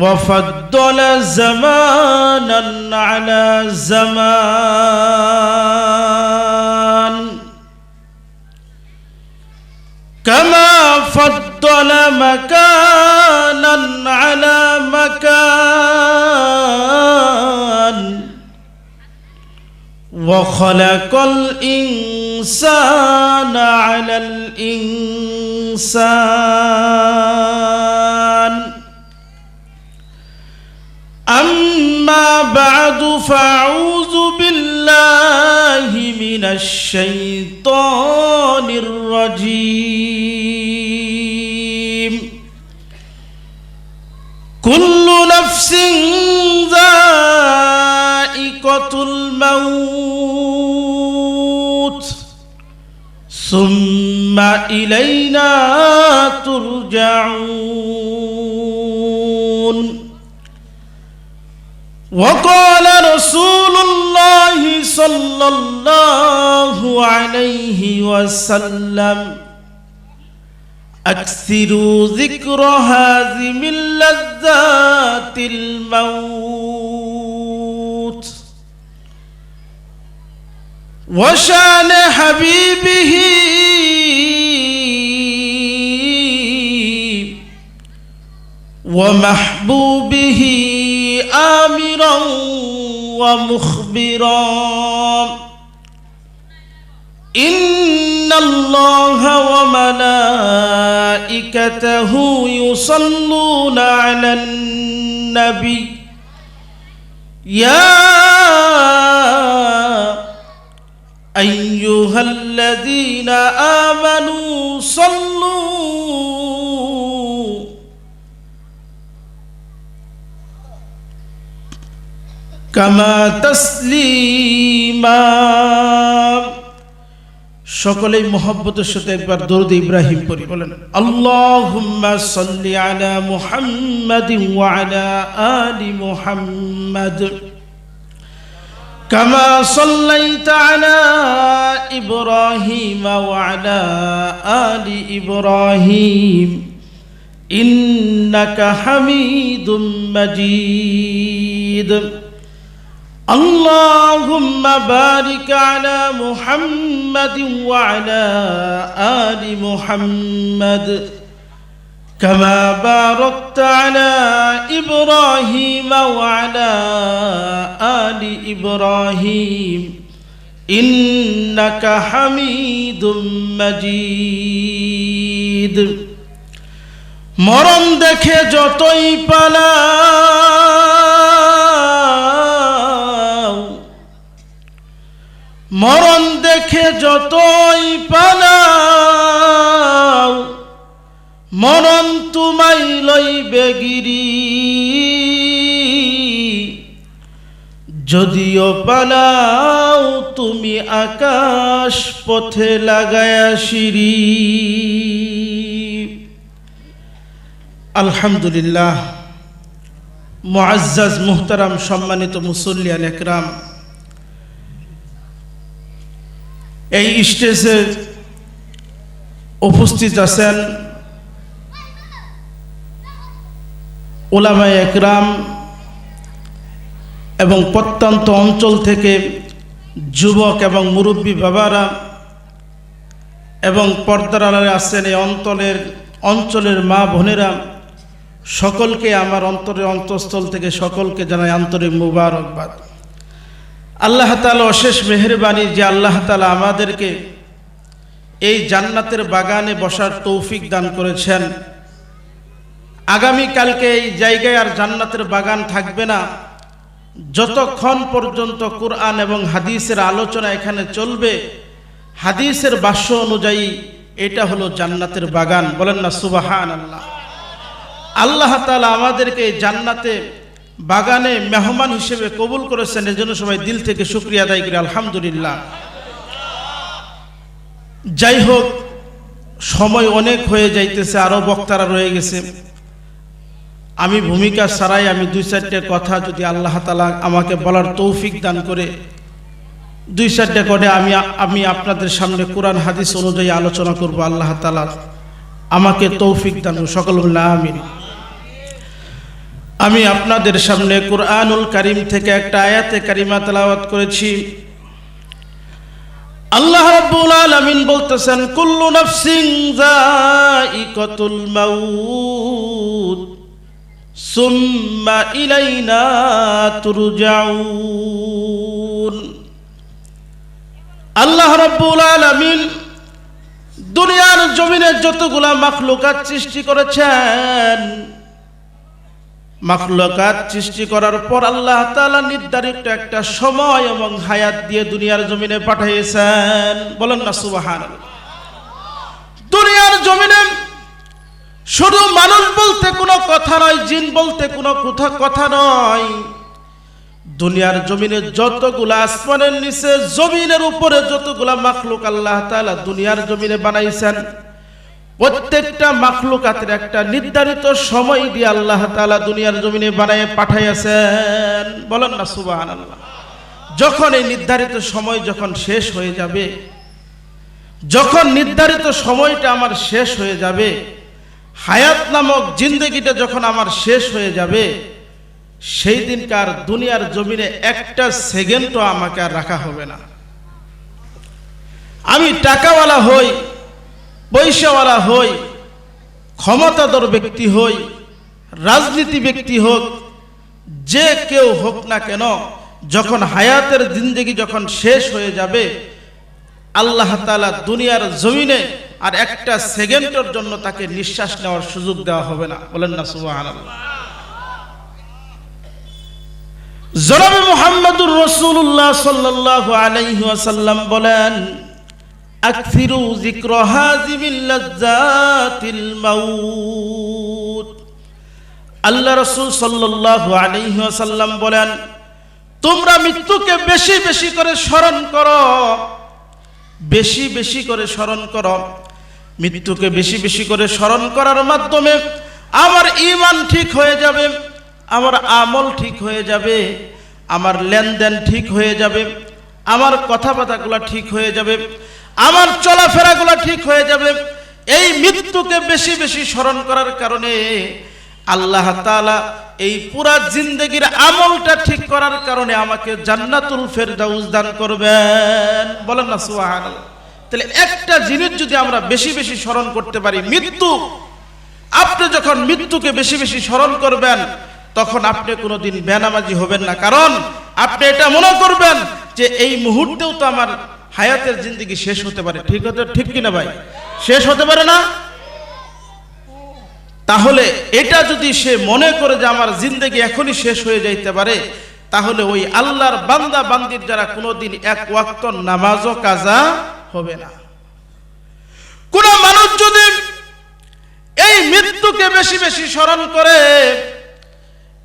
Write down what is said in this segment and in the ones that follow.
وفضل زمانا على زمان. كما فضل مكانا على مكان. وخلق الإنسان على الإنسان. أما بعد فأعوذ بالله من الشيطان الرجيم. كل نفس ذائقة الموت. ثم إلينا ترجعون. وقال رسول الله صلى الله عليه وسلم أكثروا ذكر هذه من لذات الموت. وشان حبيبه ومحبوبه آمرا ومخبرا. إن الله وملائكته يصلون على النبي. يا أيها الذين آمنوا কামা তসলিমা। সকলেই মোহাম্মতের সাথে একবার দরুদ ইব্রাহিম পড়ি, বলেন, আল্লাহুম্মা সাল্লি আলা মুহাম্মাদিন ওয়া আলা আলি মুহাম্মাদ। কামা সাল্লাইতা আলা ইব্রাহিম ওয়া আলা আলি ইব্রাহিম। ইন্নাকা হামিদুম মাজিদ। اللهم بارك على محمد وعلى ال محمد كما باركت على ابراهيم وعلى ال ابراهيم انك حميد مجيد মরণ দেখে যতই পালাও মরণ দেখে যতই পালাও, মরণ তুমাই লইবে গিরি। যদিও পালাও, তুমি আকাশ পথে লাগায়া সিঁড়ি। আলহামদুলিল্লাহ, মুআজ্জাজ, মুহতারাম, সম্মানিত মুসল্লিয়ান একরাম এই স্টেজে উপস্থিত আছেন ওলামায় একরাম এবং প্রত্যন্ত অঞ্চল থেকে যুবক এবং মুরব্বী বাবারা এবং পর্দার আড়ালে আছেন এই অঞ্চলের অঞ্চলের মা বোনেরা, সকলকে আমার অন্তরের অন্তঃস্থল থেকে সকলকে জানাই আন্তরিক মুবারকবাদ। আল্লাহ তালা অশেষ মেহরবানি যে আল্লাহ তালা আমাদেরকে এই জান্নাতের বাগানে বসার তৌফিক দান করেছেন। আগামীকালকে এই জায়গায় আর জান্নাতের বাগান থাকবে না। যতক্ষণ পর্যন্ত কোরআন এবং হাদিসের আলোচনা এখানে চলবে, হাদিসের বাস্য অনুযায়ী এটা হলো জান্নাতের বাগান। বলেন না সুবাহান আল্লাহ আল্লাহ তালা আমাদেরকে জান্নাতে বাগানে মেহমান হিসেবে কবুল করেছেন, এজন্য সবাই দিল থেকে শুক্রিয়া আদায় করি, আলহামদুলিল্লাহ। যাই হোক, সময় অনেক হয়ে যাইতেছে আরও বক্তারা রয়ে গেছে। আমি ভূমিকা ছাড়াই আমি দুই চারটে কথা যদি আল্লাহ তালা আমাকে বলার তৌফিক দান করে, দুই চারটে করে আমি আমি আপনাদের সামনে কোরআন, হাদিস অনুযায়ী আলোচনা করব, আল্লাহ তালা আমাকে তৌফিক দান সকল আমিন। আমি আপনাদের সামনে কুরআনুল কারিম থেকে একটা আয়াতে কারিমা তেলাওয়াত করেছি। আল্লাহ রাব্বুল আলামিন বলতেছেন, কুল্লু নাফসিন যায়িকাতুল মাউত, সুম্মা ইলাইনা তুরজাউন। আল্লাহ রাব্বুল আলামিন দুনিয়ার জমিনে যতগুলা মাখলুকাত সৃষ্টি করেছেন মাখলুকাত সৃষ্টি করার পর আল্লাহ তাআলা নির্ধারিত একটা সময় এবং হায়াত দিয়ে দুনিয়ার জমিনে পাঠিয়েছেন। বলেন না, সুবহানাল্লাহ। দুনিয়ার জমিনে শুধু মানুষ বলতে কোনো কথা নয়, জিন বলতে কোনো কথা কথা নয়। দুনিয়ার জমিনে যতগুলা আসমানের নিচে, জমিনের উপরে যতগুলা মাখলুক আল্লাহ তাআলা দুনিয়ার জমিনে বানাইছেন প্রত্যেকটা মাখলুকাতের একটা নির্ধারিত সময় দিয়ে আল্লাহ তাআলা দুনিয়ার জমিনে বানায় পাঠাইয়াছেন। বলেন না, সুবহানাল্লাহ। যখন এই নির্ধারিত সময় যখন শেষ হয়ে যাবে, যখন নির্ধারিত সময়টা আমার শেষ হয়ে যাবে, হায়াত নামক জিন্দগিটা যখন আমার শেষ হয়ে যাবে, সেই দিনকার দুনিয়ার জমিনে একটা সেকেন্ডও আমাকে আর রাখা হবে না। আমি টাকাওয়ালা হই পয়সাওয়ালা হই, ক্ষমতাধর ব্যক্তি হই, রাজনীতি ব্যক্তি হোক, যে কেউ হোক না কেন, যখন হায়াতের জিন্দগি যখন শেষ হয়ে যাবে, আল্লাহ তালা দুনিয়ার জমিনে আর একটা সেকেন্ডের জন্য তাকে নিঃশ্বাস নেওয়ার সুযোগ দেওয়া হবে না। বলেন না সুবাহ জনাবে মোহাম্মদুর রসুল্লাহ সাল্লাহ আলাইহাসাল্লাম বলেন আকসিরু যিকর হাজিমিল লাজ্জাতিল মাউত। আল্লাহ রসুল সাল্লাল্লাহু আলাইহি ওয়াসাল্লাম বলেন, তোমরা মৃত্যুকে বেশি বেশি করে স্মরণ করো। বেশি বেশি করে স্মরণ করো। মৃত্যুকে বেশি বেশি করে স্মরণ করার মাধ্যমে আমার ইমান ঠিক হয়ে যাবে, আমার আমল ঠিক হয়ে যাবে, আমার লেনদেন ঠিক হয়ে যাবে, আমার কথাবার্তাগুলো ঠিক হয়ে যাবে আমার চলাফেরাগুলো ঠিক হয়ে যাবে। এই মৃত্যুকে বেশি বেশি স্মরণ করার কারণে আল্লাহ তাআলা এই পুরা জিন্দগির আমলটা ঠিক করার কারণে আমাকে জান্নাতুল ফেরদাউস দান করবেন। বলেন না, সুবহানাল্লাহ। তাহলে একটা জিনিস যদি আমরা বেশি বেশি স্মরণ করতে পারি, মৃত্যু। আপনি যখন মৃত্যুকে বেশি বেশি স্মরণ করবেন, তখন আপনি কোনোদিন বেনামাজি হবেন না। কারণ আপনি এটা মনে করবেন যে এই মুহূর্তেও তো আমার হায়াতের জিন্দগি শেষ হতে পারে। ঠিক হতে ঠিক কিনা ভাই? শেষ হতে পারে না? তাহলে এটা যদি সে মনে করে যে আমার জিন্দগি এখনই শেষ হয়ে যাইতে পারে, তাহলে ওই আল্লাহর বান্দা, বান্দির যারা কোনোদিন এক ওয়াক্ত নামাজও কাজা হবে না। কোন মানুষ যদি এই মৃত্যুকে বেশি বেশি স্মরণ করে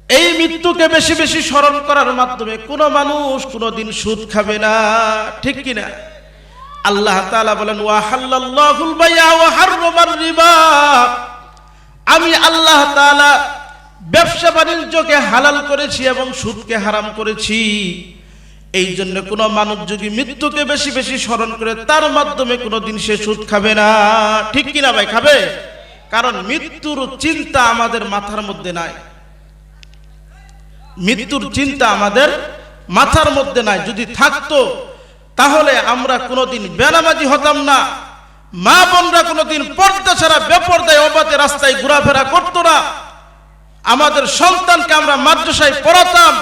এই মৃত্যুকে বেশি বেশি স্মরণ করার মাধ্যমে কোন মানুষ কোনোদিন সুদ খাবে না, ঠিক কিনা? আল্লাহ তাআলা বলেন, ওয়া হাল্লাল্লাহুল বাইয়া ওয়া হাররামার রিবা। আমি আল্লাহ তাআলা ব্যবসা বাণিজ্যকে হালাল করেছি এবং সুদকে হারাম করেছি। এই জন্য কোনো মানুষ যদি মৃত্যুকে বেশি বেশি স্মরণ করে, তার মাধ্যমে কোনোদিন সে সুদ খাবে না, ঠিক কিনা ভাই, খাবে? কারণ মৃত্যুর চিন্তা আমাদের মাথার মধ্যে নাই। মৃত্যুর চিন্তা আমাদের মাথার মধ্যে নাই, যদি থাকতো, তাহলে আমরা কোনোদিন বেনামাজি হতাম না। মা বোনরা কোনোদিন পর্দা ছাড়া, বেপর্দায়, অবাধে রাস্তায় ঘোরাফেরা করতো না। আমাদের সন্তানকে আমরা মাদ্রাসায় পড়াতাম।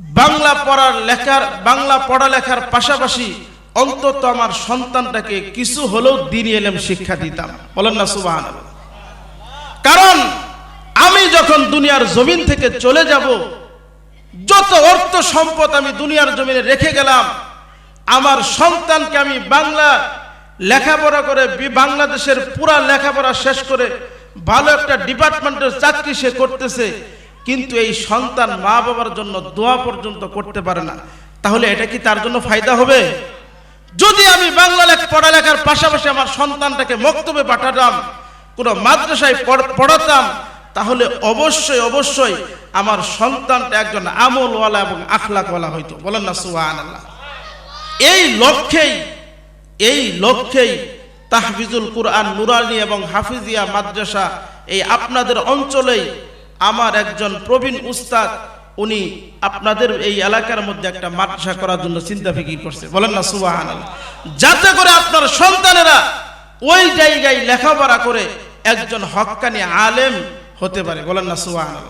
বাংলা পড়ার লেখার, বাংলা পড়ালেখার পাশাপাশি অন্তত আমার সন্তানটাকে কিছু হলেও দিনই এলেম শিক্ষা দিতাম। বলেন না সুবাহ কারণ আমি যখন দুনিয়ার জমিন থেকে চলে যাব, যত অর্থ সম্পদ আমি দুনিয়ার জমিনে রেখে গেলাম, আমার সন্তানকে আমি বাংলা লেখাপড়া করে বাংলাদেশের পুরা লেখাপড়া শেষ করে ভালো একটা ডিপার্টমেন্টের চাকরি সে করতেছে, কিন্তু এই সন্তান মা বাবার জন্য দোয়া পর্যন্ত করতে পারে না। তাহলে এটা কি তার জন্য ফায়দা হবে? যদি আমি বাংলা লেখা পড়ালেখার পাশাপাশি আমার সন্তানটাকে মক্তবে পাঠাতাম, কোনো মাদ্রাসায় পড়- পড়াতাম তাহলে অবশ্যই অবশ্যই আমার সন্তানটা একজন আমলওয়ালা এবং আখলাকওয়ালা হইতো। বলেন না সুহান আল্লাহ এই লক্ষ্যেই এই লক্ষ্যেই তাহফিজুল কুরআন নুরানি এবং হাফিজিয়া মাদ্রাসা এই আপনাদের অঞ্চলেই আমার একজন প্রবীণ উস্তাদ, উনি আপনাদের এই এলাকার মধ্যে একটা মাদ্রাসা করার জন্য চিন্তা ফিকির করছে। বলেন না সুবাহান যাতে করে আপনার সন্তানেরা ওই জায়গায় লেখাপড়া করে একজন হক্কানি আলেম হতে পারে, বলেন না সুবাহান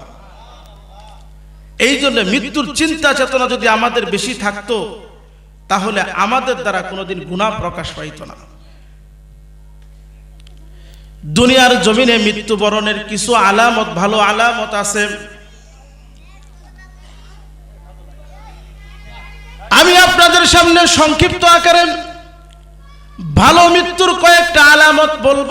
এই জন্য মৃত্যুর চিন্তা চেতনা যদি আমাদের বেশি থাকতো, তাহলে আমাদের দ্বারা কোনোদিন গুণা প্রকাশ পাইত না। দুনিয়ার জমিনে মৃত্যুবরণের কিছু আলামত, ভালো আলামত আছে। আমি আপনাদের সামনে সংক্ষিপ্ত আকারে ভালো মৃত্যুর কয়েকটা আলামত বলব।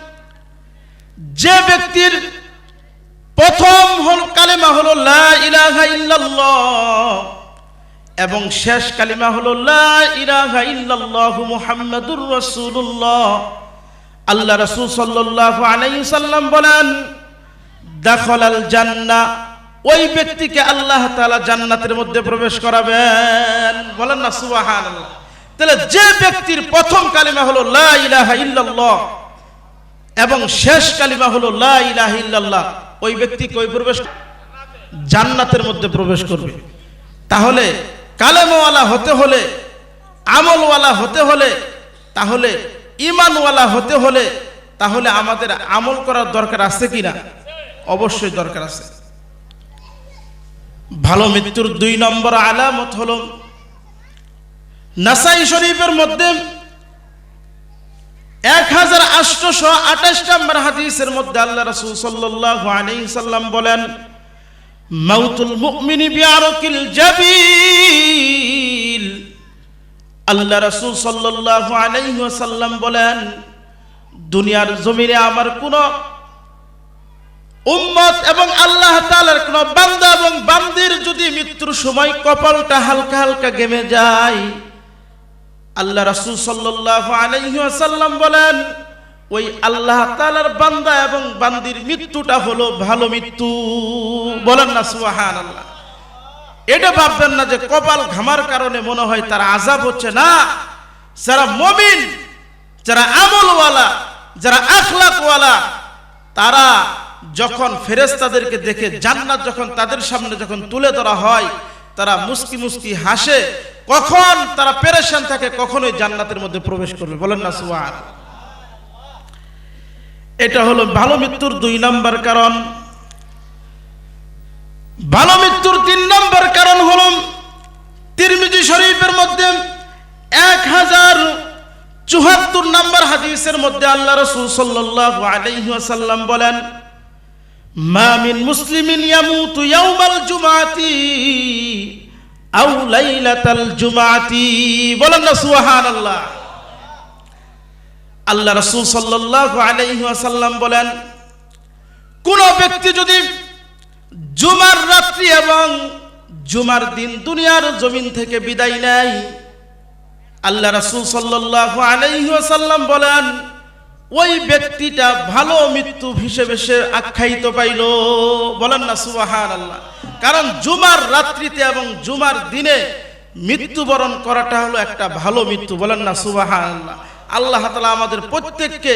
যে ব্যক্তির প্রথম হল কালেমা হলো লা ইলাহা ইল্লাল্লাহ এবং শেষ কালিমা হলো লা ইলাহা ইল্লাল্লাহু মুহাম্মাদুর রাসূলুল্লাহ। আল্লাহ রাসূল সাল্লাল্লাহু আলাইহি সাল্লাম বলেন, দাখালাল জান্নাহ ওই ব্যক্তিকে আল্লাহ তাআলা জান্নাতের মধ্যে প্রবেশ করাবেন। বলেন না, সুবহানাল্লাহ। তাহলে যে ব্যক্তির প্রথম কালিমা হলো লা ইলাহা ইল্লাল্লাহ এবং শেষ কালিমা হলো লা ইলাহা ইল্লাল্লাহ। ওই ব্যক্তি কই প্রবেশ জান্নাতের মধ্যে প্রবেশ করবে। তাহলে কালেমওয়ালা হতে হলে, আমলওয়ালা হতে হলে, তাহলে ইমানওয়ালা হতে হলে, তাহলে আমাদের আমল করার দরকার আছে কিনা? অবশ্যই দরকার আছে। ভালো মৃত্যুর দুই নম্বর আলামত হল, নাসাই শরীফের মধ্যে এক হাজার আটশোশো আঠাশ নম্বর হাদিসের মধ্যে আল্লাহ রসুল সাল্লাহ আলী সাল্লাম বলেন, মাউতুল মুমিনি বিআরকিল জাবিল। আল্লাহ রাসূল সাল্লাল্লাহু আলাইহি ওয়াসাল্লাম বলেন, দুনিয়ার জমিনে আমার কোন উম্মত এবং আল্লাহ তাআলার কোন বান্দা এবং বান্দির যদি মৃত্যুর সময় কপালটা হালকা হালকা গেমে যায় আল্লাহ রাসূল ওয়াসাল্লাম বলেন, ওই আল্লাহ তালার বান্দা এবং বান্দির মৃত্যুটা হলো ভালো মৃত্যু। বলেন না সুহান আল্লাহ এটা ভাববেন না যে কপাল ঘামার কারণে মনে হয় তার আজাব হচ্ছে না। যারা মমিন, যারা আমলওয়ালা, যারা আখলাকওয়ালা, তারা যখন ফেরেস্তাদেরকে দেখে জান্নাত যখন তাদের সামনে যখন তুলে ধরা হয়, তারা মুস্কি মুস্কি হাসে কখন তারা পেরেশান থাকে, কখনোই জান্নাতের মধ্যে প্রবেশ করবে। বলেন না সুহান এটা হলো ভালো মৃত্যুর দুই নম্বর কারণ। ভালো মৃত্যুর তিন নম্বর কারণ হল তিরমিজি শরীফের মধ্যে এক হাজার চুহাত্তর নম্বর হাদিসের মধ্যে আল্লাহ রসুল সাল্লাহ আলাইসাল্লাম বলেন মামিন মুসলিমিন ইয়ামুতু ইয়াউমাল জুমাতি। আউ লাইলাতাল জুমাতি, বলেন না সুবহানাল্লাহ। আল্লাহ রসুল সাল্লাহ আলাইসাল্লাম বলেন, কোন ব্যক্তি যদি জুমার রাত্রি এবং জুমার দিন দুনিয়ার জমিন থেকে বিদায় নেয়, আল্লাহ রসুল সাল্লাহ আলাইসাল্লাম বলেন, ওই ব্যক্তিটা ভালো মৃত্যু হিসেবে সে আখ্যায়িত পাইল। বলেন না সুবাহান আল্লাহ কারণ জুমার রাত্রিতে এবং জুমার দিনে মৃত্যুবরণ করাটা হলো একটা ভালো মৃত্যু, বলেন না সুবাহান আল্লাহ তালা আমাদের প্রত্যেককে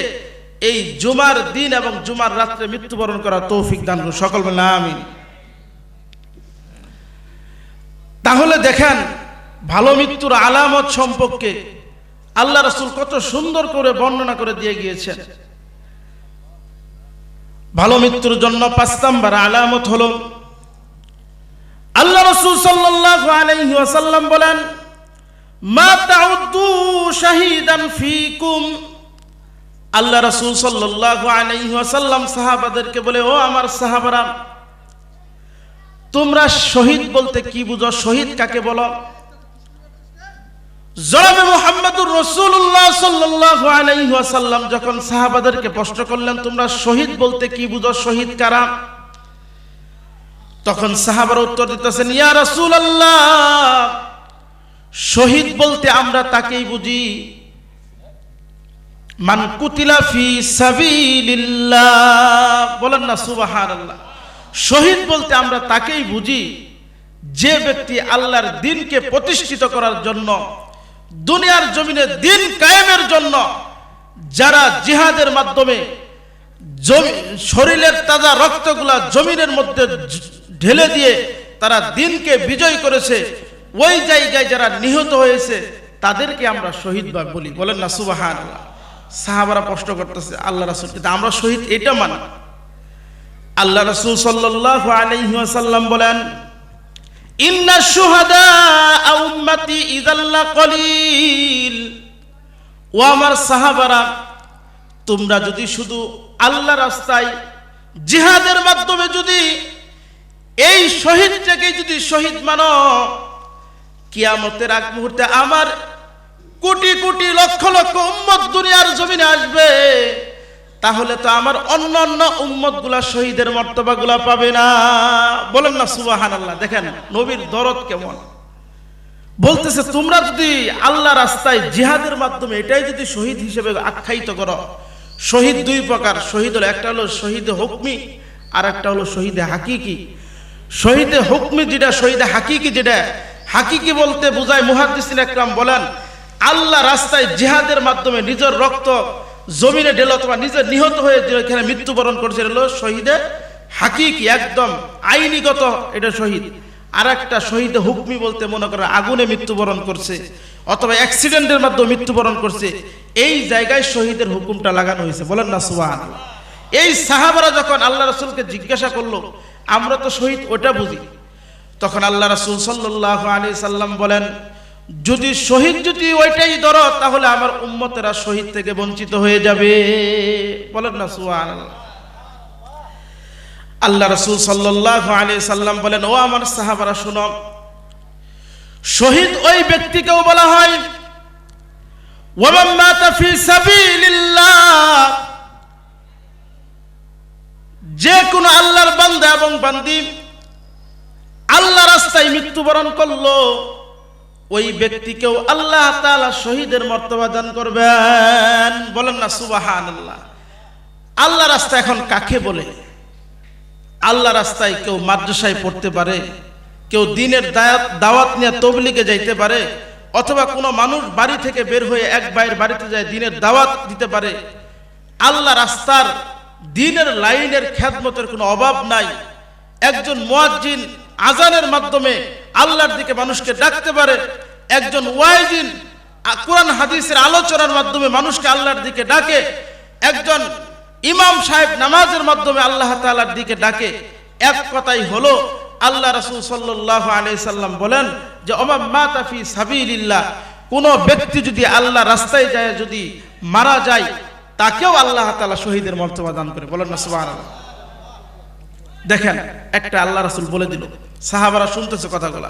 এই জুমার দিন এবং জুমার রাত্রে মৃত্যুবরণ করা তৌফিক দান সকল বলে আমিন। তাহলে দেখেন, ভালো মৃত্যুর আলামত সম্পর্কে আল্লাহ রসুল কত সুন্দর করে বর্ণনা করে দিয়ে গিয়েছেন। ভালো মৃত্যুর জন্য পাঁচ নাম্বার আলামত হল আল্লাহ রসুল সাল্লাহ আলাইহি ওয়াসাল্লাম বলেন, মা তাউদ্দু শাহিদান ফিকুম। আল্লাহ রাসূল সাল্লাল্লাহু আলাইহি ওয়াসাল্লাম সাহাবাদেরকে বলে, ও আমার সাহাবারা, তোমরা শহীদ বলতে কি বুঝো? শহীদ কাকে বলো? জনাবে মুহাম্মদুর রাসূলুল্লাহ সাল্লাল্লাহু আলাইহি ওয়াসাল্লাম যখন সাহাবাদেরকে প্রশ্ন করলেন, তোমরা শহীদ বলতে কি বুঝো? শহীদ কারা? তখন সাহাবার উত্তর দিতেছেন, ইয়া রাসূল আল্লাহ শহীদ বলতে আমরা তাকেই বুঝি। মান কুতিলা ফি সাবিলিল্লাহ। বলেন না, সুবহানাল্লাহ। শহীদ বলতে আমরা তাকেই বুঝি যে ব্যক্তি আল্লাহর দিনকে প্রতিষ্ঠিত করার জন্য, দুনিয়ার জমিনে দিন কায়েমের জন্য যারা জিহাদের মাধ্যমে শরীরের তাজা রক্তগুলা জমিনের মধ্যে ঢেলে দিয়ে তারা দিনকে বিজয় করেছে। ওই জায়গায় যারা নিহত হয়েছে, তাদেরকে আমরা শহীদ বা বলি। বলেন না সুবাহান সাহাবারা প্রশ্ন করতেছে, আল্লাহ রাসুল, কিন্তু আমরা শহীদ এটা মানি। আল্লাহ রাসুল সাল্লাহ আলাইসাল্লাম বলেন ও আমার সাহাবারা, তোমরা যদি শুধু আল্লাহ রাস্তায় জিহাদের মাধ্যমে যদি এই শহীদটাকে যদি শহীদ মানো, কিয়ামতের আগ মুহূর্তে আমার কোটি কোটি লক্ষ লক্ষ উম্মত দুনিয়ার জমিনে আসবে, তাহলে তো আমার অন্য অন্য উম্মতগুলা শহীদের মর্তবা গুলা পাবে না। বলেন না সুবাহান আল্লাহ দেখেন নবীর দরদ কেমন? বলতেছে, তোমরা যদি আল্লাহ রাস্তায় জিহাদের মাধ্যমে এটাই যদি শহীদ হিসেবে আখ্যায়িত করো, শহীদ দুই প্রকার, শহীদ হলো একটা হলো শহীদ হুকমি, আর একটা হলো শহীদে হাকিকি। শহীদে হুকমি যেটা, শহীদে হাকিকি যেটা, হাকিকি বলতে বোঝায় মুহাদ্দিসিন একরাম বলেন, আল্লাহ রাস্তায় জিহাদের মাধ্যমে নিজের রক্ত জমিনে ঢেল অথবা নিজে নিহত হয়ে এখানে মৃত্যুবরণ করছে হলো শহীদে হাকিকি, একদম আইনিগত এটা শহীদ। আর একটা শহীদে হুকমি বলতে মনে করে আগুনে মৃত্যুবরণ করছে, অথবা অ্যাক্সিডেন্টের মাধ্যমে মৃত্যুবরণ করছে। এই জায়গায় শহীদের হুকুমটা লাগানো হয়েছে, বলেন না সুবাহ এই সাহাবারা যখন আল্লাহ রসুলকে জিজ্ঞাসা করল আমরা তো শহীদ, ওটা বুঝি। তখন আল্লাহ রসুল সাল্লাহ আলি সাল্লাম বলেন, যদি শহীদ যদি ওইটাই ধরো, তাহলে আমার উম্মতেরা শহীদ থেকে বঞ্চিত হয়ে যাবে। বলেন না সুহান আল্লাহ রসুল সাল্লাহ আলী সাল্লাম বলেন, ও আমার সাহাবারা, শুনো, শহীদ ওই ব্যক্তিকেও বলা হয় যে কোনো আল্লাহর বান্দা এবং বান্দি, আল্লাহ রাস্তায় মৃত্যুবরণ করল, ওই ব্যক্তিকেও আল্লাহ তাআলা শহীদের মর্তবা দান করবেন। বলেন না সুবাহান আল্লাহ আল্লাহ রাস্তা এখন কাকে বলে? আল্লাহ রাস্তায় কেউ মাদ্রাসায় পড়তে পারে, কেউ দিনের দাওয়াত নিয়ে তবলিগে যাইতে পারে, অথবা কোনো মানুষ বাড়ি থেকে বের হয়ে এক ভাইয়ের বাড়িতে যায়, দিনের দাওয়াত দিতে পারে। আল্লাহ রাস্তার দিনের লাইনের খ্যাতমতের কোনো অভাব নাই। একজন মুয়াজ্জিন আজানের মাধ্যমে আল্লাহর দিকে মানুষকে ডাকতে পারে। একজন ওয়াইজিন কোরআন হাদিসের আলোচনার মাধ্যমে মানুষকে আল্লাহর দিকে ডাকে। একজন ইমাম সাহেব নামাজের মাধ্যমে আল্লাহ তাআলার দিকে ডাকে। এক কথাই হলো, আল্লাহ রাসূল আলাইহি সাল্লাম বলেন যে, ওমা মাতা ফি সাবিলিল্লাহ। কোন ব্যক্তি যদি আল্লাহ রাস্তায় যায়, যদি মারা যায় তাকেও আল্লাহ তালা শহীদের মর্তবা দান করে। বলেন দেখেন, একটা আল্লাহ রাসূল বলে দিল। সাহাবারা শুনতেছে কথাগুলা।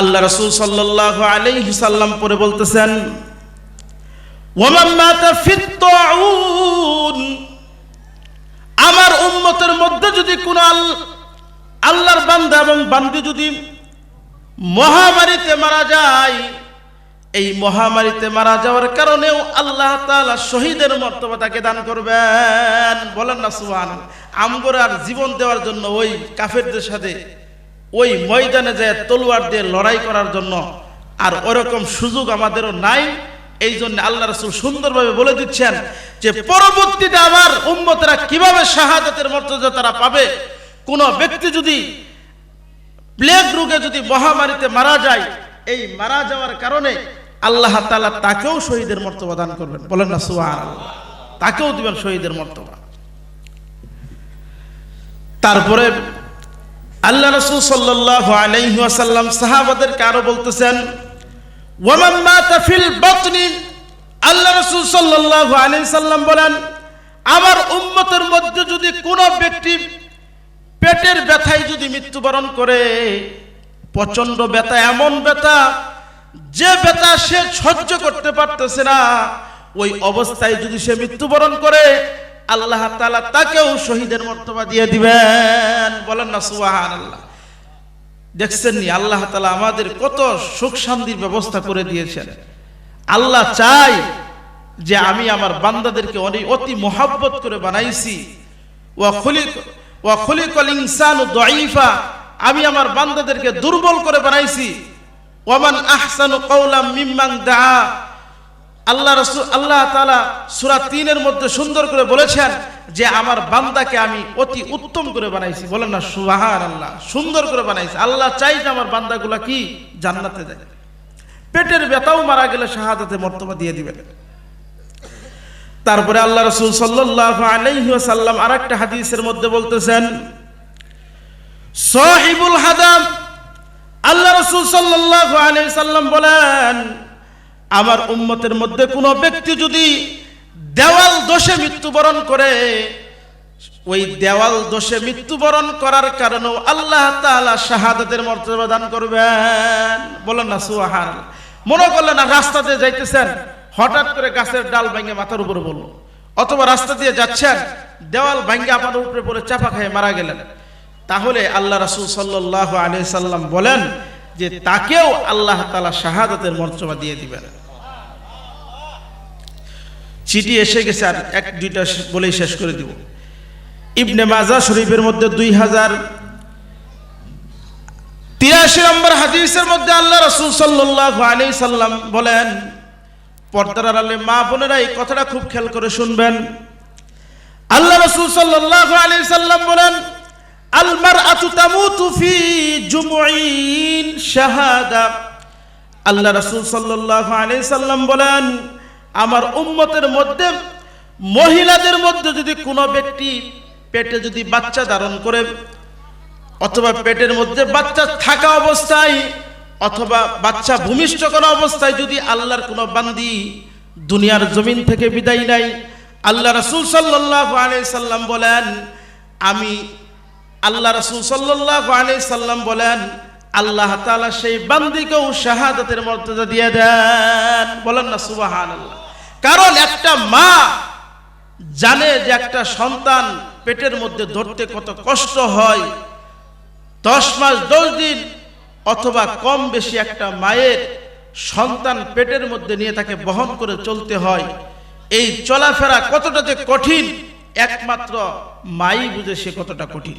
আল্লাহ রাসুল সাল্লাল্লাহু আলাইহি সাল্লাম পরে বলতেছেন আমার উম্মতের মধ্যে যদি কোন আল্লাহর বান্দা এবং বান্দি যদি মহামারীতে মারা যায় এই মহামারীতে মারা যাওয়ার কারণেও আল্লাহ তালা শহীদের মর্তবা তাকে দান করবেন। বলেন না সুবহান আমগর আর জীবন দেওয়ার জন্য ওই কাফেরদের সাথে ওই ময়দানে যায় তলোয়ার দিয়ে লড়াই করার জন্য আর ওরকম সুযোগ আমাদেরও নাই এই জন্য আল্লাহ রসুল সুন্দরভাবে বলে দিচ্ছেন যে পরবর্তীতে আমার উম্মতেরা কীভাবে শাহাদাতের মর্যাদা তারা পাবে? কোন ব্যক্তি যদি প্লেগ রোগে যদি মহামারীতে মারা যায়, এই মারা যাওয়ার কারণে আল্লাহ তালা তাকেও শহীদের মর্তবা দান করবেন। বলেন না সুবহান তাকেও দিবেন শহীদের মর্তবা। তারপরে আল্লাহ রসুল সাল্লাল্লাহু আলাইহি ওয়াসাল্লাম সাহাবাদেরকে আরও বলতেছেন আল্লাহ রসুল সাল্লাল্লাহু আলাইহি সাল্লাম বলেন, আমার উম্মতের মধ্যে যদি কোনো ব্যক্তি পেটের ব্যথায় যদি মৃত্যুবরণ করে প্রচণ্ড ব্যথা, এমন ব্যথা যে ব্যথা সে সহ্য করতে পারতেছে না, ওই অবস্থায় যদি সে মৃত্যুবরণ করে, আল্লাহ তালা তাকেও শহীদের মর্তবা দিয়ে দিবেন। বলেন না সুবাহান আল্লাহ দেখছেন নি, আল্লাহ তালা আমাদের কত সুখ শান্তির ব্যবস্থা করে দিয়েছেন। আল্লাহ চাই যে আমি আমার বান্দাদেরকে অনেক অতি মোহাব্বত করে বানাইছি। ওয়া খুলিক, ওয়া খুলিকল ইনসানু আমি আমার বান্দাদেরকে দুর্বল করে বানাইছি। ওয়ামান আহসানু কওলাম মিম্মান দা আল্লাহ রসুল আল্লাহ তাআলা সূরা 3 এর মধ্যে সুন্দর করে বলেছেন যে আমার বান্দাকে আমি অতি উত্তম করে বানাইছি। বলেন না, সুবহানাল্লাহ, সুন্দর করে বানাইছি। আল্লাহ চাই যে আমার বান্দাগুলা কি? জান্নাতে যায়। পেটের ব্যথাও মারা গেলে শাহাদাতে মর্তবা দিয়ে দিবেন। তারপরে আল্লাহ রসুল সাল্লাহ আলাইসাল্লাম আর একটা হাদিসের মধ্যে বলতেছেন, সাহিবুল হাদাম আল্লাহ রসুল আলাইসাল্লাম বলেন, আমার উম্মতের মধ্যে কোনো ব্যক্তি যদি দেওয়াল দোষে মৃত্যুবরণ করে, ওই দেওয়াল দোষে মৃত্যুবরণ করার কারণেও আল্লাহ তাআলা শাহাদাতের মর্যাদা দান করবেন। বলেন না সুহার মনে করলেন না রাস্তা দিয়ে যাইতেছেন, হঠাৎ করে গাছের ডাল ভেঙে মাথার উপরে বলল অথবা রাস্তা দিয়ে যাচ্ছেন, দেওয়াল ভেঙে আপনার উপরে পড়ে চাপা খেয়ে মারা গেলেন। তাহলে আল্লাহ রাসূল সাল্লাল্লাহু আলাইহি সাল্লাম বলেন যে তাকেও আল্লাহ তাআলা শাহাদাতের মর্যাদা দিয়ে দিবেন। চিঠি এসে গেছে আর এক, দুইটা বলেই শেষ করে দিব। ইবনে মাজা শরীফের মধ্যে দুই হাজার তিরাশি নম্বর হাদিসের মধ্যে আল্লাহ রসুল সাল্লাহ আলি সাল্লাম বলেন, পর্দার আড়ালে মা বোনেরা এই কথাটা খুব খেয়াল করে শুনবেন। আল্লাহ রসুল সাল্লাহ আলি সাল্লাম বলেন আলমার আতু তামুতু ফি জুমুইন শাহাদা। আল্লাহ রসুল সাল্লাহ আলি সাল্লাম বলেন, আমার উম্মতের মধ্যে, মহিলাদের মধ্যে যদি কোনো ব্যক্তি পেটে যদি বাচ্চা ধারণ করে, অথবা পেটের মধ্যে বাচ্চা থাকা অবস্থায়, অথবা বাচ্চা ভূমিষ্ঠ করা অবস্থায় যদি আল্লাহর কোনো বান্দি দুনিয়ার জমিন থেকে বিদায় নাই আল্লাহ রসুল সাল্লাহ সাল্লাম বলেন, আমি আল্লাহ রসুল সাল্লাহ আলি সাল্লাম বলেন, আল্লাহ তাআলা সেই বান্দিকেও শাহাদাতের মর্যাদা দিয়ে দেন। বলেন না সুবাহান আল্লাহ কারণ একটা মা জানে যে একটা সন্তান পেটের মধ্যে ধরতে কত কষ্ট হয়। দশ মাস, দশ দিন অথবা কম বেশি একটা মায়ের সন্তান পেটের মধ্যে নিয়ে তাকে বহন করে চলতে হয়। এই চলাফেরা কতটা যে কঠিন, একমাত্র মাই বুঝে সে কতটা কঠিন।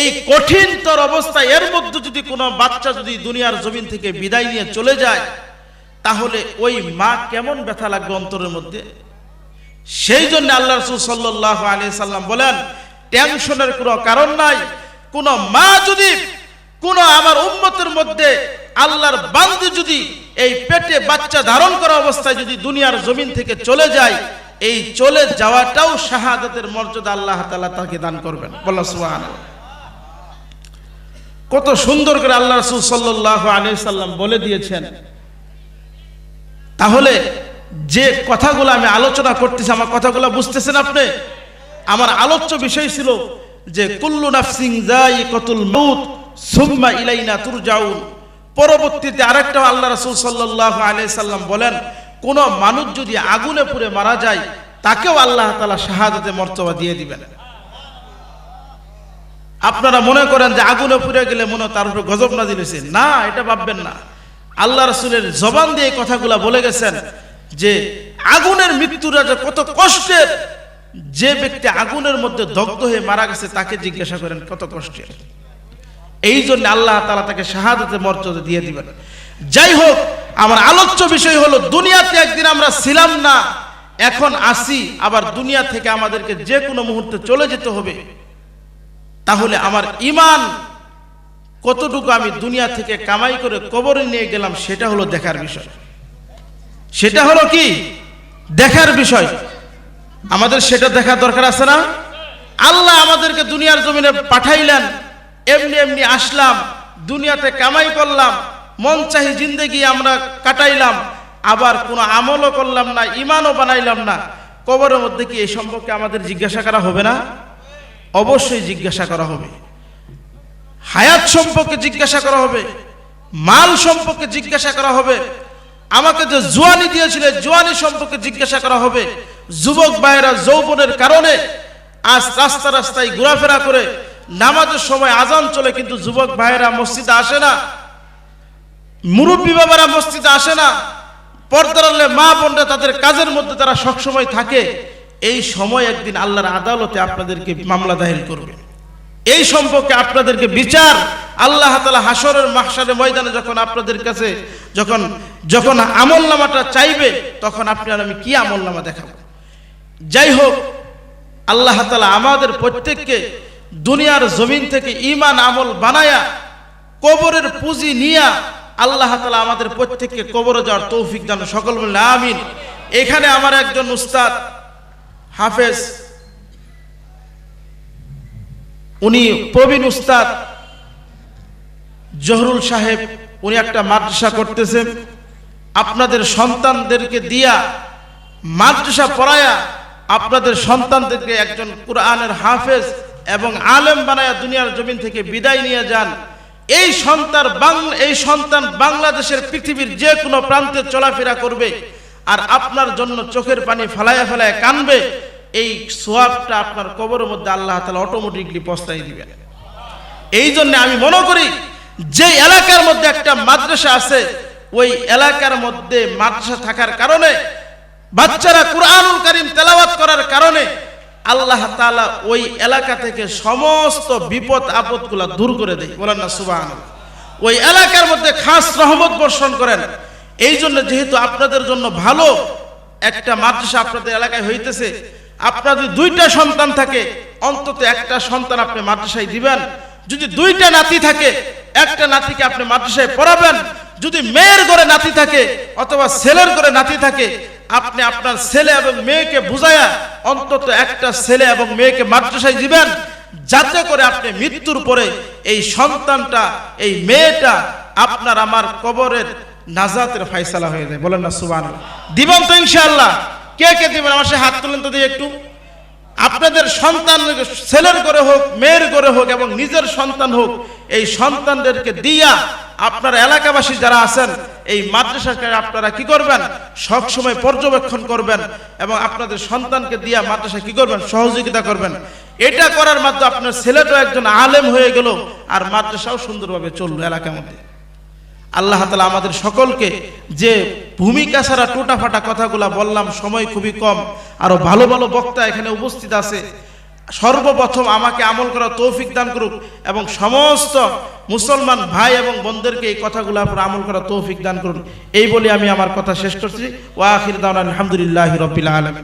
এই কঠিনতর অবস্থায় এর মধ্যে যদি কোনো বাচ্চা যদি দুনিয়ার জমিন থেকে বিদায় নিয়ে চলে যায়, তাহলে ওই মা কেমন ব্যথা লাগবে অন্তরের মধ্যে? সেই জন্য আল্লাহ রসুল সাল্লাহ আলি সাল্লাম বলেন, টেনশনের কোনো কারণ নাই। কোন মা যদি, কোন আমার উম্মতের মধ্যে আল্লাহর বান্দি যদি এই পেটে বাচ্চা ধারণ করা অবস্থায় যদি দুনিয়ার জমিন থেকে চলে যায়, এই চলে যাওয়াটাও শাহাদাতের মর্যাদা আল্লাহ তাআলা তাকে দান করবেন। বল্লা সুবহানাল্লাহ। কত সুন্দর করে আল্লাহ রসুল সাল্লাহ সাল্লাম বলে দিয়েছেন। তাহলে যে কথাগুলো আমি আলোচনা করতেছি, আমার কথাগুলো বুঝতেছেন আপনি? আমার আলোচ্য বিষয় ছিল যে, কুল্লু নাফসিং যাই কতুল মৌত সুম্মা ইলাইনা তুরজাউন। পরবর্তীতে আরেকটা আল্লাহ রাসূল আলাইহি সাল্লাম বলেন, কোন মানুষ যদি আগুনে পুড়ে মারা যায়, তাকেও আল্লাহ তাআলা শাহাদাতে মর্তবা দিয়ে দিবেন। আপনারা মনে করেন যে আগুনে পুড়ে গেলে মনে তার উপরে গজব না দিলেছে না, এটা ভাববেন না। আল্লাহ রসুলের জবান দিয়ে কথাগুলা বলে গেছেন যে আগুনের মৃত্যুরা যে কত কষ্টের। যে ব্যক্তি আগুনের মধ্যে দগ্ধ হয়ে মারা গেছে তাকে জিজ্ঞাসা করেন কত কষ্টের। এই জন্য আল্লাহ তালা তাকে শাহাদতে মর্যাদা দিয়ে দিবেন। যাই হোক, আমার আলোচ্য বিষয় হলো, দুনিয়াতে একদিন আমরা ছিলাম না, এখন আসি, আবার দুনিয়া থেকে আমাদেরকে যে কোনো মুহূর্তে চলে যেতে হবে। তাহলে আমার ইমান কতটুকু আমি দুনিয়া থেকে কামাই করে কবরে নিয়ে গেলাম সেটা হলো দেখার বিষয়। সেটা হলো কি? দেখার বিষয়। আমাদের সেটা দেখার দরকার আছে না? আল্লাহ আমাদেরকে দুনিয়ার জমিনে পাঠাইলেন এমনি এমনি আসলাম দুনিয়াতে কামাই করলাম মন চাহি জিন্দেগি আমরা কাটাইলাম আবার কোনো আমলও করলাম না ইমানও বানাইলাম না। কবরের মধ্যে কি এই সম্পর্কে আমাদের জিজ্ঞাসা করা হবে না? অবশ্যই জিজ্ঞাসা করা হবে। হায়াত সম্পর্কে জিজ্ঞাসা করা হবে, মাল সম্পর্কে জিজ্ঞাসা করা হবে, আমাকে যে জোয়ানি দিয়েছিলে, জোয়ানি সম্পর্কে জিজ্ঞাসা করা হবে। যুবক ভাইয়েরা, যৌবনের কারণে আজ রাস্তা রাস্তায় ঘোরাফেরা করে নামাজের সময় আজান চলে, কিন্তু যুবক ভাইয়েরা মসজিদে আসে না। মুরব্বী বাবারা মসজিদে আসে না। পর্দার আড়ালে মা বোনরা তাদের কাজের মধ্যে তারা সবসময় থাকে। এই সময় একদিন আল্লাহর আদালতে আপনাদেরকে মামলা দায়ের করবে। এই সম্পর্কে আপনাদেরকে বিচার আল্লাহ তালা হাসরের মাহসারে ময়দানে যখন আপনাদের কাছে যখন যখন আমল নামাটা চাইবে, তখন আপনার আমি কি আমল নামা দেখাবো? যাই হোক, আল্লাহ তালা আমাদের প্রত্যেককে দুনিয়ার জমিন থেকে ইমান আমল বানায়া, কবরের পুঁজি নিয়া আল্লাহ তালা আমাদের প্রত্যেককে কবরে যাওয়ার তৌফিক দান সকল বললে আমিন। এখানে আমার একজন উস্তাদ হাফেজ, উনি প্রবীণ উস্তাদ জহরুল সাহেব, উনি একটা মাদ্রাসা করতেছেন। আপনাদের সন্তানদেরকে দিয়া মাদ্রাসা পড়ায়া আপনাদের সন্তানদেরকে একজন কোরআনের হাফেজ এবং আলেম বানায়া দুনিয়ার জমিন থেকে বিদায় নিয়ে যান। এই সন্তান বাংলা এই সন্তান বাংলাদেশের পৃথিবীর যে কোনো প্রান্তে চলাফেরা করবে। আর আপনার জন্য চোখের পানি ফেলায়া ফেলায় কানবে, এই সোয়াবটা আপনার কবরের মধ্যে আল্লাহ তালা অটোমেটিকলি পস্তাই দিবেন। এই জন্য আমি মনে করি, যে এলাকার মধ্যে একটা মাদ্রাসা আছে, ওই এলাকার মধ্যে মাদ্রাসা থাকার কারণে, বাচ্চারা কুরআনুল করিম তেলাওয়াত করার কারণে আল্লাহ তালা ওই এলাকা থেকে সমস্ত বিপদ আপদগুলা দূর করে দেয়। বলেন না সুবাহ ওই এলাকার মধ্যে খাস রহমত বর্ষণ করেন। এই জন্য যেহেতু আপনাদের জন্য ভালো, একটা মাদ্রাসা আপনাদের এলাকায় হইতেছে, আপনাদের দুইটা সন্তান থাকে, অন্তত একটা সন্তান আপনি মাদ্রাসায় দিবেন। যদি দুইটা নাতি থাকে, একটা নাতিকে আপনি মাদ্রাসায় পড়াবেন। যদি মেয়ের ঘরে নাতি থাকে, অথবা ছেলের ঘরে নাতি থাকে, আপনি আপনার ছেলে এবং মেয়েকে বুঝায়া অন্তত একটা ছেলে এবং মেয়েকে মাদ্রাসায় দিবেন, যাতে করে আপনি মৃত্যুর পরে এই সন্তানটা, এই মেয়েটা আপনার আমার কবরের নাজাতের ফাইসালা হয়ে যায়। বলেন না সুবান দিবেন তো ইনশাআল্লাহ। কে কে দিবেন? আমার সে হাত তুলেন তো দিয়ে একটু। আপনাদের সন্তান ছেলের করে হোক, মেয়ের করে হোক এবং নিজের সন্তান হোক, এই সন্তানদেরকে দিয়া আপনার এলাকাবাসী যারা আছেন, এই মাদ্রাসাকে আপনারা কি করবেন? সব সময় পর্যবেক্ষণ করবেন এবং আপনাদের সন্তানকে দিয়া মাদ্রাসা কি করবেন? সহযোগিতা করবেন। এটা করার মাধ্যমে আপনার ছেলেটাও একজন আলেম হয়ে গেল আর মাদ্রাসাও সুন্দরভাবে চলল এলাকার মধ্যে। আল্লাহ তালা আমাদের সকলকে যে ভূমিকা ছাড়া টোটা ফাটা কথাগুলা বললাম, সময় খুবই কম, আরও ভালো ভালো বক্তা এখানে উপস্থিত আছে। সর্বপ্রথম আমাকে আমল করা তৌফিক দান করুক এবং সমস্ত মুসলমান ভাই এবং বোনদেরকে এই কথাগুলো উপর আমল করা তৌফিক দান করুন। এই বলে আমি আমার কথা শেষ করছি। ওয়াখির দাওয়ান আলহামদুলিল্লাহ রবিল আলম